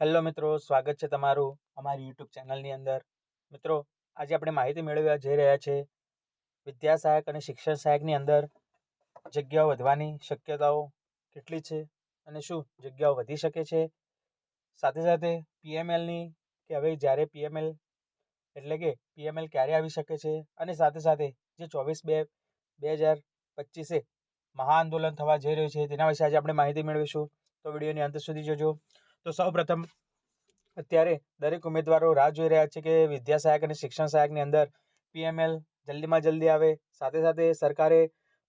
Hello મિત્રો, સ્વાગત છે તમારું અમારી યુટ્યુબ ચેનલની અંદર. મિત્રો, આજે આપણે માહિતી મેળવવા જઈ રહ્યા છે વિદ્યા સહાયક અને શિક્ષણ સહાયકની અંદર જગ્યાઓ વધવાની શક્યતાઓ કેટલી છે અને શું જગ્યાઓ વધી શકે છે. સાથે સાથે પીએમએલની કે હવે જ્યારે પીએમએલ એટલે કે પીએમએલ ક્યારે આવી શકે છે અને સાથે સાથે જે ચોવીસ બે બે હજાર પચીસે મહાઆંદોલન થવા જઈ રહ્યું છે તેના વિશે આજે આપણે માહિતી મેળવીશું. તો વિડીયોની અંત સુધી જોજો. તો સૌપ્રથમ અત્યારે દરેક ઉમેદવારો રાહ જોઈ રહ્યા છે કે વિદ્યા સહાયક અને શિક્ષણ સહાયકની અંદર પીએમએલ જલ્દીમાં જલ્દી આવે. સાથે સાથે સરકારે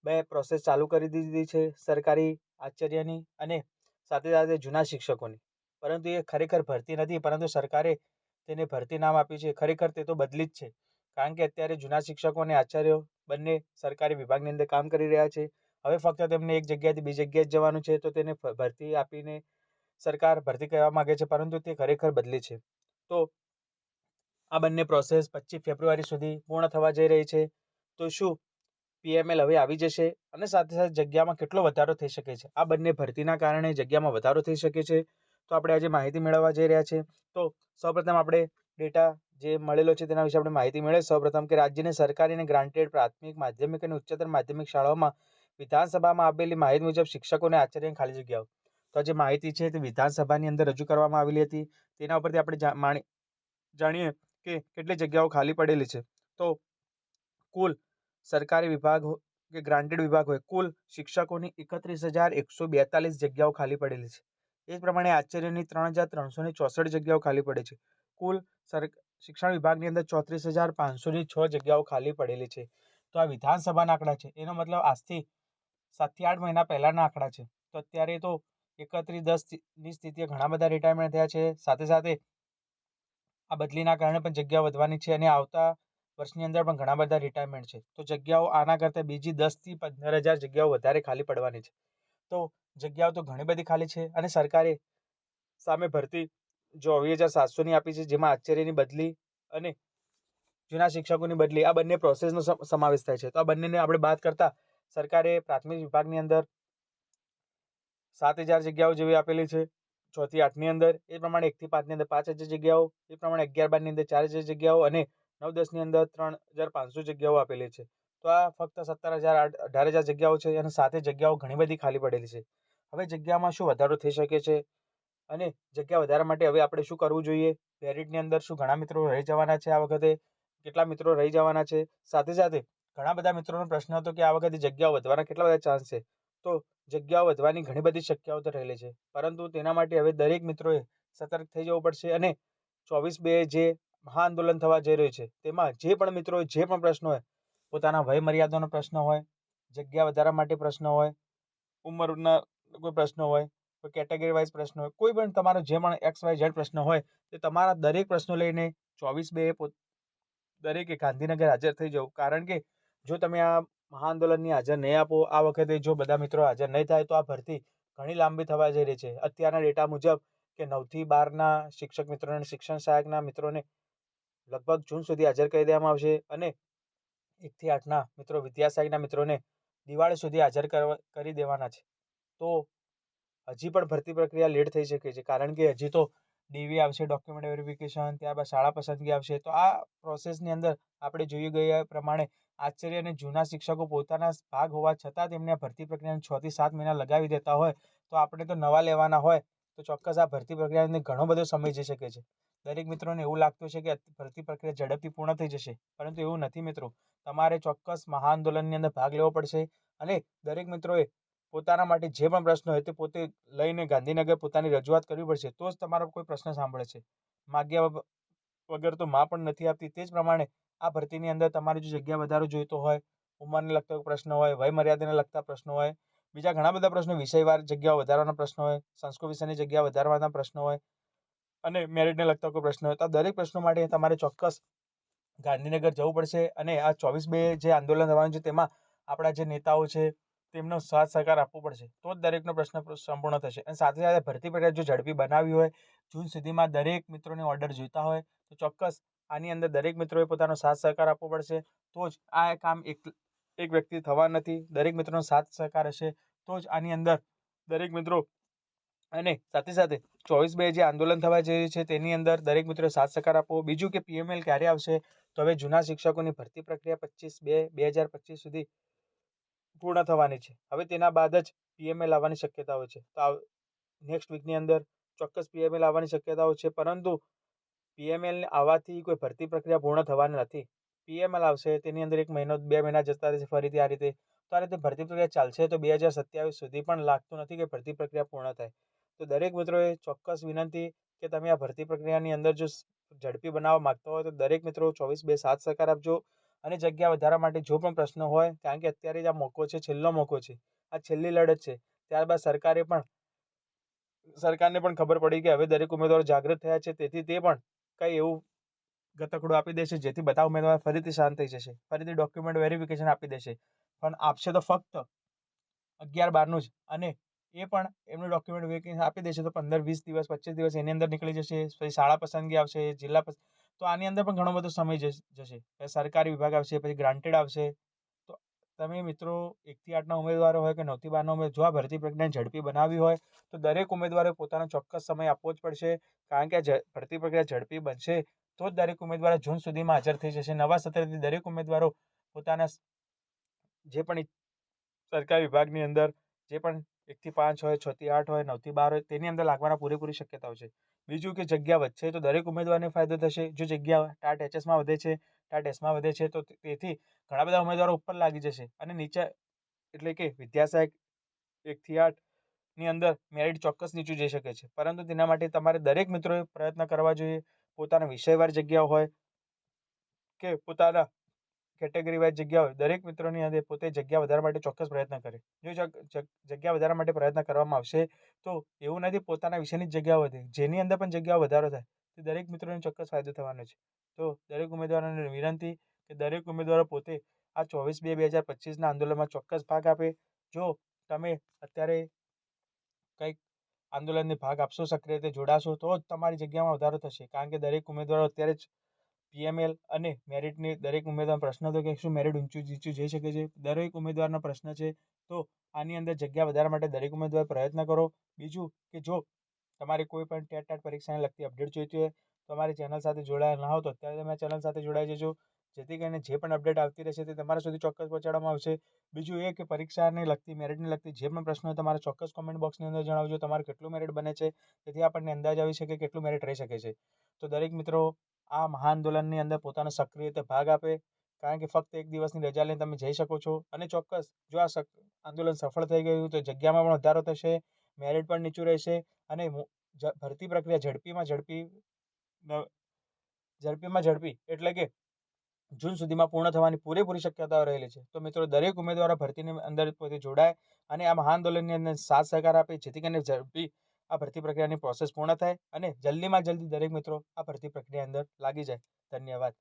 બે પ્રોસેસ ચાલુ કરી દીધી છે, સરકારી આચાર્યની અને સાથે સાથે જૂના શિક્ષકોની. પરંતુ એ ખરેખર ભરતી નથી, પરંતુ સરકારે તેને ભરતી નામ આપ્યું છે. ખરેખર તે તો બદલી જ છે. કારણ કે અત્યારે જૂના શિક્ષકો અને આચાર્યો બંને સરકારી વિભાગની અંદર કામ કરી રહ્યા છે. હવે ફક્ત તેમને એક જગ્યાએથી બીજી જગ્યાએ જવાનું છે, તો તેને ભરતી આપીને સરકાર ભરતી કરવા માગે છે, પરંતુ તે ખરેખર બદલી છે. તો આ બંને પ્રોસેસ પચીસ ફેબ્રુઆરી સુધી પૂર્ણ થવા જઈ રહી છે. તો શું પીએમએલ હવે આવી જશે? અને સાથે સાથે જગ્યામાં કેટલો વધારો થઈ શકે છે? આ બંને ભરતીના કારણે જગ્યામાં વધારો થઈ શકે છે. તો આપણે આજે માહિતી મેળવવા જઈ રહ્યા છે. તો સૌપ્રથમ આપણે ડેટા જે મળેલો છે તેના વિશે આપણે માહિતી મેળવીએ. સૌપ્રથમ કે રાજ્યની સરકારી અને ગ્રાન્ટેડ પ્રાથમિક, માધ્યમિક અને ઉચ્ચતર માધ્યમિક શાળાઓમાં વિધાનસભામાં આપેલી માહિતી મુજબ શિક્ષકોને આચાર્યની ખાલી જગ્યાઓ. તો જે માહિતી છે તે વિધાનસભાની અંદર રજૂ કરવામાં આવેલી હતી. તેના ઉપરથી આપણે માણી, જાણીએ કે કેટલી જગ્યાઓ ખાલી પડેલી છે. તો કુલ સરકારી વિભાગ કે ગ્રાન્ટેડ વિભાગ હોય, કુલ શિક્ષકોની એકત્રીસ હજાર એકસો બેતાલીસ જગ્યાઓ ખાલી પડેલી છે. એ જ પ્રમાણે આચાર્યની ત્રણ હજાર ત્રણસો ચોસઠ જગ્યાઓ ખાલી પડે છે. કુલ સર, શિક્ષણ વિભાગની અંદર ચોત્રીસ હજાર પાંચસોની છ જગ્યાઓ ખાલી પડેલી છે. તો આ વિધાનસભાના આંકડા છે. એનો મતલબ આજથી સાતથી આઠ મહિના પહેલાંના આંકડા છે. તો અત્યારે તો એકત્રીસ દસની સ્થિતિએ ઘણા બધા રિટાયરમેન્ટ થયા છે. સાથે સાથે આ બદલીના કારણે પણ જગ્યાઓ વધવાની છે અને આવતા વર્ષની અંદર પણ ઘણા બધા રિટાયરમેન્ટ છે. તો જગ્યાઓ આના કરતાં બીજી દસથી પંદર હજાર જગ્યાઓ વધારે ખાલી પડવાની છે. તો જગ્યાઓ તો ઘણી બધી ખાલી છે અને સરકારે સામે ભરતી ચોવીસ હજાર સાતસોની આપી છે, જેમાં આચાર્યની બદલી અને જૂના શિક્ષકોની બદલી, આ બંને પ્રોસેસનો સમાવેશ થાય છે. તો આ બંનેને આપણે બાદ કરતાં સરકારે પ્રાથમિક વિભાગની અંદર સાત હજાર જગ્યાઓ જેવી આપેલી છે. છથી આઠની અંદર, એ પ્રમાણે એકથી પાંચની અંદર પાંચ હજાર જગ્યાઓ, એ પ્રમાણે અગિયાર બારની અંદર ચાર હજાર જગ્યાઓ અને નવ દસની અંદર ત્રણ હજાર પાંચસો જગ્યાઓ આપેલી છે. તો આ ફક્ત સત્તર હજાર અઢાર હજાર જગ્યાઓ છે અને સાથે જગ્યાઓ ઘણી બધી ખાલી પડેલી છે. હવે જગ્યામાં શું વધારો થઈ શકે છે? અને જગ્યા વધારવા માટે હવે આપણે શું કરવું જોઈએ? પેરિટની અંદર શું ઘણા મિત્રો રહી જવાના છે આ વખતે? કેટલા મિત્રો રહી જવાના છે? સાથે સાથે ઘણા બધા મિત્રોનો પ્રશ્ન હતો કે આ વખતે જગ્યાઓ વધવાના કેટલા બધા ચાન્સ છે? તો જગ્યાઓ વધવાની ઘણી બધી શક્યતાઓ તો રહેલી છે. પરંતુ તેના માટે હવે દરેક મિત્રોએ સતર્ક થઈ જવું પડશે અને ચોવીસ બે જે મહાઆંદોલન થવા જઈ રહ્યું છે, તેમાં જે પણ મિત્રો જે પણ પ્રશ્નો હોય, પોતાના વય મર્યાદાનો પ્રશ્ન હોય, જગ્યા વધારા માટે પ્રશ્ન હોય, ઉંમરના કોઈ પ્રશ્ન હોય, કોઈ કેટેગરી વાઇઝ પ્રશ્ન હોય, કોઈ પણ તમારો જે પણ એક્સ, વાય, ઝેડ પ્રશ્ન હોય, તે તમારા દરેક પ્રશ્નો લઈને ચોવીસ બે દરેકે ગાંધીનગર હાજર થઈ જવું. કારણ કે જો તમે આ મહાઆંદોલનની હાજર નહીં આપો. આ વખતે જો બધા મિત્રો હાજર નહીં થાય તો આ ભરતી ઘણી લાંબી થવા જઈ રહી છે. અત્યારના ડેટા મુજબ કે નવથી બારના શિક્ષક મિત્રોને શિક્ષણ સહાયકના મિત્રોને લગભગ જૂન સુધી હાજર કરી દેવામાં આવશે અને એકથી આઠના મિત્રો વિદ્યા સહાયકના મિત્રોને દિવાળી સુધી હાજર કરી દેવાના છે. તો હજી પણ ભરતી પ્રક્રિયા લેટ થઈ શકે છે. કારણ કે હજી તો ડીવી આવશે ડોક્યુમેન્ટ વેરિફિકેશન ત્યારબાદ શાળા પસંદગી આવશે. તો આ પ્રોસેસની અંદર આપણે જોઈ ગયા પ્રમાણે આચાર્ય અને જૂના શિક્ષકો પોતાના ભાગ હોવા છતાં તેમને ભરતી પ્રક્રિયાને છ થી સાત મહિના લગાવી દેતા હોય તો આપણે તો નવા લેવાના હોય તો ચોક્કસ આ ભરતી પ્રક્રિયાને ઘણો બધો સમય જઈ શકે છે. દરેક મિત્રોને એવું લાગતું છે કે ભરતી પ્રક્રિયા ઝડપથી પૂર્ણ થઈ જશે, પરંતુ એવું નથી મિત્રો. તમારે ચોક્કસ મહાઆંદોલનની અંદર ભાગ લેવો પડશે અને દરેક મિત્રોએ પોતાના માટે જે પણ પ્રશ્ન હોય તે પોતે લઈને ગાંધીનગર પોતાની રજૂઆત કરવી પડશે, તો જ તમારો કોઈ પ્રશ્ન સાંભળે છે. માગ્યા વગર તો માં પણ નથી આપતી. તે જ પ્રમાણે આ ભરતીની અંદર તમારે જો જગ્યા વધારો જોઈતો હોય, ઉંમરને લગતો પ્રશ્ન હોય વય મર્યાદાને લગતા પ્રશ્નો હોય, બીજા ઘણા બધા પ્રશ્નો, વિષયવાર જગ્યાઓ વધારવાના પ્રશ્નો હોય, સંસ્કૃત વિષયની જગ્યા વધારવાના પ્રશ્નો હોય અને મેરિટને લગતા કોઈ પ્રશ્ન હોય, તો દરેક પ્રશ્નો માટે તમારે ચોક્કસ ગાંધીનગર જવું પડશે અને આ ચોવીસ બે જે આંદોલન થવાનું છે તેમાં આપણા જે નેતાઓ છે તેમનો સાથ સહકાર આપવો પડશે. તો જ દરેકનો પ્રશ્ન સંપૂર્ણ થશે. અને સાથે સાથે ભરતી પ્રક્રિયા જો ઝડપી બનાવી હોય, જૂન સુધીમાં દરેક મિત્રોને ઓર્ડર જોઈતા હોય, તો ચોક્કસ આની અંદર દરેક મિત્રોએ પોતાનો સાથ સહકાર આપવો પડશે. તો જ આ કામ એક એક વ્યક્તિ થવા નથી. દરેક મિત્રોનો સાથ સહકાર હશે. તો જ આની અંદર દરેક મિત્રો અને સાથે સાથે ચોવીસ બે જે આંદોલન થવા જઈ રહ્યું છે, તેની અંદર દરેક મિત્રોએ સાથ સહકાર આપવો. બીજું કે પીએમએલ ક્યારે આવશે? તો હવે જૂના શિક્ષકોની ભરતી પ્રક્રિયા પચીસ બે બે હજાર પચીસ સુધી પૂર્ણ થવાની છે. હવે તેના બાદ જ પીએમએલ આવવાની શક્યતાઓ છે. તો નેક્સ્ટ વીકની અંદર ચોક્કસ પીએમએલ આવવાની શક્યતાઓ છે, પરંતુ પીએમએલને આવવાથી કોઈ ભરતી પ્રક્રિયા પૂર્ણ થવાની નથી. પીએમએલ આવશે તેની અંદર એક મહિનો, બે મહિના જતા રહેશે ફરીથી આ રીતે. તો આ રીતે ભરતી પ્રક્રિયા ચાલશે તો બે હજાર સત્યાવીસ સુધી પણ લાગતું નથી કે ભરતી પ્રક્રિયા પૂર્ણ થાય. તો દરેક મિત્રોએ ચોક્કસ વિનંતી કે તમે આ ભરતી પ્રક્રિયાની અંદર જો ઝડપી બનાવવા માગતા હોય તો દરેક મિત્રો ચોવીસ બે સાત સહકાર આપજો. અને જગ્યા વધારા માટે જો પણ પ્રશ્ન હોય, કારણ કે અત્યારે જ આ મોકો છે, છેલ્લો મોકો છે, આ છેલ્લી લડત છે, ત્યારબાદ સરકારે પણ સરકારને પણ ખબર પડી કે હવે દરેક ઉમેદવારો જાગૃત થયા છે, તેથી તે પણ કંઈ એવું ગતકડું આપી દેશે, જેથી બધા ઉમેદવાર ફરીથી શાંત થઈ જશે, ફરીથી ડોક્યુમેન્ટ વેરિફિકેશન આપી દેશે. પણ આપશે તો ફક્ત અગિયાર બારનું જ, અને એ પણ એમનું ડોક્યુમેન્ટ વેરિફિકેશન આપી દેશે તો પંદર, વીસ દિવસ પચીસ દિવસ એની અંદર નીકળી જશે, પછી શાળા પસંદગી આવશે, જિલ્લા તો આની અંદર પણ ઘણો બધો સમય જશે સરકારી વિભાગ આવશે, પછી ગ્રાન્ટેડ આવશે. તો તમે મિત્રો એકથી આઠના ઉમેદવારો હોય કે નવથી બારના ઉમેદવાર, જો આ ભરતી પ્રક્રિયાને ઝડપી બનાવવી હોય, તો દરેક ઉમેદવારે પોતાનો ચોક્કસ સમય આપવો જ પડશે. કારણ કે આ ભરતી પ્રક્રિયા ઝડપી બનશે, તો જ દરેક ઉમેદવાર જૂન સુધીમાં હાજર થઈ જશે. નવા સત્રથી દરેક ઉમેદવારો પોતાના જે પણ સરકારી વિભાગની અંદર જે પણ એકથી પાંચ હોય, છથી આઠ હોય, નવથી બાર હોય, તેની અંદર લાગવાના પૂરેપૂરી શક્યતાઓ છે. બીજું કે જગ્યા વધશે તો દરેક ઉમેદવારને ફાયદો થશે. જો જગ્યા ટાટ એચએસમાં વધે છે, ટાટ એસમાં વધે છે, તો તેથી ઘણા બધા ઉમેદવારો ઉપર લાગી જશે અને નીચે એટલે કે વિદ્યાસહાયક એકથી આઠની અંદર મેરિટ ચોક્કસ નીચું જઈ શકે છે. પરંતુ તેના માટે તમારે દરેક મિત્રોએ પ્રયત્ન કરવા જોઈએ. પોતાના વિષયવાર જગ્યાઓ હોય કે પોતાના કેટેગરી વાઇઝ જગ્યા હોય, દરેક મિત્રોની અંદર પોતે જગ્યા વધારવા માટે ચોક્કસ પ્રયત્ન કરે. જો જગ્યા વધારવા માટે પ્રયત્ન કરવામાં આવશે, તો એવું નથી પોતાના વિષયની જ જગ્યા વધે. જેની અંદર પણ જગ્યાઓ વધારો થાય, તે દરેક મિત્રોને ચોક્કસ ફાયદો થવાનો છે. તો દરેક ઉમેદવારોને વિનંતી કે દરેક ઉમેદવારો પોતે આ ચોવીસ બે બે હજાર પચીસના આંદોલનમાં ચોક્કસ ભાગ આપે. જો તમે અત્યારે કંઈક આંદોલનને ભાગ આપશો, સક્રિય રીતે જોડાશો, તો જ તમારી જગ્યામાં વધારો થશે. કારણ કે દરેક ઉમેદવારો અત્યારે જ પીએમએલ અને મેરિટની દરેક ઉમેદવાર પ્રશ્ન હતો કે શું મેરિટ ઊંચું, નીચું જઈ શકે છે? દરેક ઉમેદવારનો પ્રશ્ન છે. તો આની અંદર જગ્યા વધારવા માટે દરેક ઉમેદવાર પ્રયત્ન કરો. બીજું કે જો તમારે કોઈ પણ ટેટ ટાટ પરીક્ષાને લગતી અપડેટ જોઈતી હોય, તો અમારી ચેનલ સાથે જોડાયેલા ન હો તો અત્યારે તમે ચેનલ સાથે જોડાઈ જજો. જેથી કરીને જે પણ અપડેટ આવતી રહેશે તે તમારા સુધી ચોક્કસ પહોંચાડવામાં આવશે. બીજું એ કે પરીક્ષાને લગતી, મેરિટને લગતી જે પણ પ્રશ્નો હોય તમારા ચોક્કસ કોમેન્ટ બોક્સની અંદર જણાવજો તમારે કેટલું મેરિટ બને છે. તેથી આપણને અંદાજ આવી શકે કેટલું મેરિટ રહી શકે છે. તો દરેક મિત્રો આ મહાઆંદોલનની અંદર પોતાનો સક્રિય રીતે ભાગ આપે. કારણ કે ફક્ત એક દિવસની રજા લઈને તમે જઈ શકો છો. અને ચોક્કસ, જો આ આંદોલન સફળ થઈ ગયું તો જગ્યામાં પણ વધારો થશે મેરિટ પણ નીચું રહેશે અને ભરતી પ્રક્રિયા ઝડપીમાં ઝડપી ઝડપીમાં ઝડપી એટલે કે જૂન સુધીમાં પૂર્ણ થવાની પૂરેપૂરી શક્યતાઓ રહેલી છે. તો મિત્રો, દરેક ઉમેદવારો ભરતીની અંદર પોતે જોડાય અને આ મહાઆંદોલનની અંદર સાથ સહકાર આપે, જેથી કરીને ઝડપી આ ભરતી પ્રક્રિયાની પ્રોસેસ પૂર્ણ થાય અને જલ્દીમાં જલ્દી દરેક મિત્રો આ ભરતી પ્રક્રિયા અંદર લાગી જાય. ધન્યવાદ.